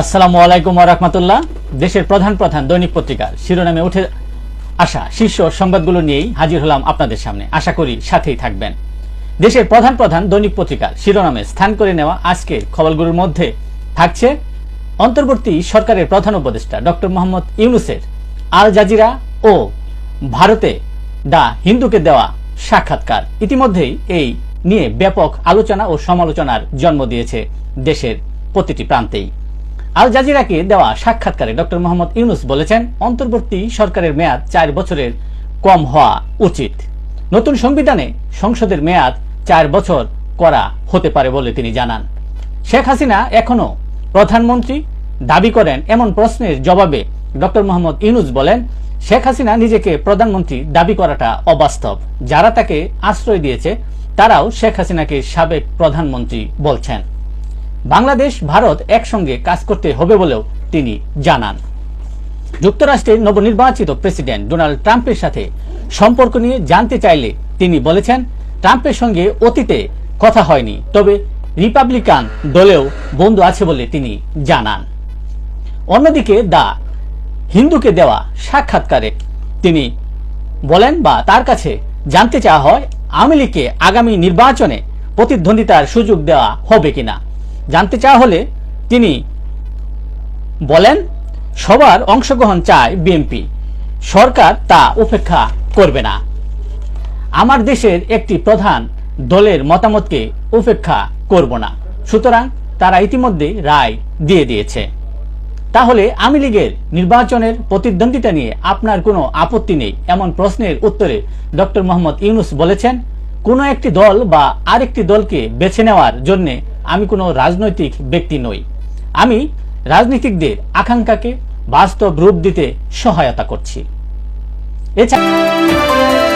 আসসালামু আলাইকুম রহমতুল্লাহ। দেশের প্রধান প্রধান দৈনিক পত্রিকার শিরোনামে উঠে আসা শীর্ষ সংবাদগুলো নিয়েই হাজির হলাম আপনাদের সামনে। আশা করি সাথেই থাকবেন। দেশের প্রধান প্রধান দৈনিক পত্রিকার শিরোনামে স্থান করে নেওয়া আজকের খবরগুলোর মধ্যে থাকছে অন্তর্বর্তী সরকারের প্রধান উপদেষ্টা ডক্টর মোহাম্মদ ইউনুসের আল জাজিরা ও ভারতে দা হিন্দুকে দেওয়া সাক্ষাৎকার। ইতিমধ্যেই এই নিয়ে ব্যাপক আলোচনা ও সমালোচনার জন্ম দিয়েছে দেশের প্রতিটি প্রান্তেই। আল জাজিরাকে দেওয়া সাক্ষাৎকারে ডক্টর মোহাম্মদ ইউনুস বলেছেন, অন্তর্বর্তী সরকারের মেয়াদ চার বছরের কম হওয়া উচিত। নতুন সংবিধানে সংসদের মেয়াদ চার বছর করা হতে পারে বলে তিনি জানান। শেখ হাসিনা এখনও প্রধানমন্ত্রী দাবি করেন, এমন প্রশ্নের জবাবে ডক্টর মোহাম্মদ ইউনুস বলেন, শেখ হাসিনা নিজেকে প্রধানমন্ত্রী দাবি করাটা অবাস্তব। যারা তাকে আশ্রয় দিয়েছে, তারাও শেখ হাসিনাকে সাবেক প্রধানমন্ত্রী বলছেন। বাংলাদেশ, ভারত একসঙ্গে কাজ করতে হবে বলেও তিনি জানান। যুক্তরাষ্ট্রের নবনির্বাচিত প্রেসিডেন্ট ডোনাল্ড ট্রাম্পের সাথে সম্পর্ক নিয়ে জানতে চাইলে তিনি বলেছেন, ট্রাম্পের সঙ্গে অতীতে কথা হয়নি, তবে রিপাবলিকান দলেও বন্ধু আছে বলে তিনি জানান। অন্যদিকে দা হিন্দুকে দেওয়া সাক্ষাৎকারে তিনি বলেন, বা তার কাছে জানতে চাওয়া হয়, আওয়ামী লীগকে আগামী নির্বাচনে প্রতিদ্বন্দ্বিতার সুযোগ দেওয়া হবে কিনা? জানতে চাওয়া হলে তিনি বলেন, সবার অংশগ্রহণ চায় বিএনপি। সরকার তা উপেক্ষা করবে না। আমার দেশের একটি প্রধান দলের মতামতকে উপেক্ষা করব না। সুতরাং তারা ইতিমধ্যে রায় দিয়ে দিয়েছে। তাহলে আওয়ামী লীগের নির্বাচনের প্রতিদ্বন্দ্বিতা নিয়ে আপনার কোনো আপত্তি নেই, এমন প্রশ্নের উত্তরে ডক্টর মোহাম্মদ ইউনুস বলেছেন, কোনো একটি দল বা আরেকটি দলকে বেছে নেওয়ার জন্য আমি কোনো রাজনৈতিক ব্যক্তি নই। আমি রাজনীতিকদের আকাঙ্ক্ষাকে বাস্তব রূপ দিতে সহায়তা করছি। এছাড়া